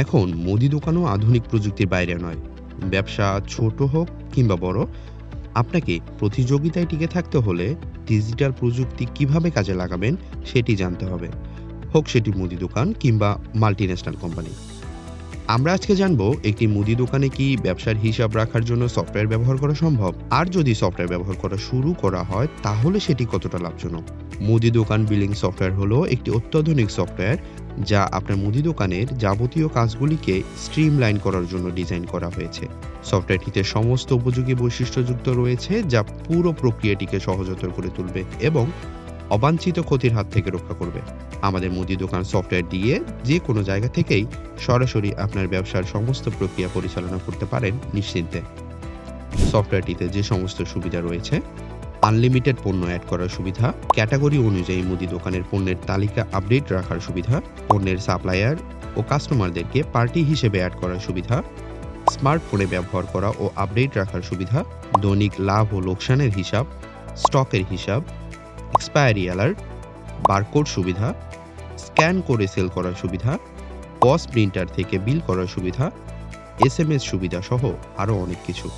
এখন মুদি দোকানও আধুনিক প্রযুক্তির বাইরে নয়। ব্যবসা ছোট হোক কিংবা বড়, আপনাকে প্রতিযোগিতায় টিকে থাকতে হলে ডিজিটাল প্রযুক্তি কীভাবে কাজে লাগাবেন সেটি জানতে হবে। হোক সেটি মুদি দোকান কিংবা মাল্টিন্যাশনাল কোম্পানি। আমরা আজকে জানব, একটি মুদি দোকানে কি ব্যবসার হিসাব রাখার জন্য সফটওয়্যার ব্যবহার করা সম্ভব? আর যদি সফটওয়্যার ব্যবহার করা শুরু করা হয়, তাহলে সেটি কতটা লাভজনক? মুদি দোকান বিলিং সফটওয়্যার হলো একটি অত্যাধুনিক সফটওয়্যার যা আপনার মুদি দোকানের যাবতীয় কাজগুলিকে স্ট্রিমলাইন করার জন্য ডিজাইন করা হয়েছে। সফটওয়্যারটিতে সমস্ত উপযোগী বৈশিষ্ট্যযুক্ত রয়েছে যা পুরো প্রক্রিয়াটিকে সহজতর করে তুলবে এবং অবাঞ্ছিত ক্ষতির হাত থেকে রক্ষা করবে। আমাদের মুদি দোকান সফটওয়্যার দিয়ে যে কোনো জায়গা থেকেই সরাসরি আপনার ব্যবসার সমস্ত প্রক্রিয়া পরিচালনা করতে পারেন নিশ্চিন্তে। সফটওয়্যারটিতে যে সমস্ত সুবিধা রয়েছে আনলিমিটেড পণ্য অ্যাড করার সুবিধা। ক্যাটাগরি অনুযায়ী মুদি দোকানের পণ্যের তালিকা আপডেট রাখার সুবিধা। পণ্যের সাপ্লায়ার ও কাস্টমারদেরকে পার্টি হিসেবে অ্যাড করার সুবিধা। স্মার্টফোনে ব্যবহার করা ও আপডেট রাখার সুবিধা। দৈনিক লাভ ও লোকসানের হিসাব। স্টকের হিসাব। Expiry alert. বারকোড সুবিধা। স্ক্যান করে সেল করার সুবিধা। পস প্রিন্টার থেকে বিল করার সুবিধা। এস এম এস সুবিধা সহ আরও অনেক কিছু।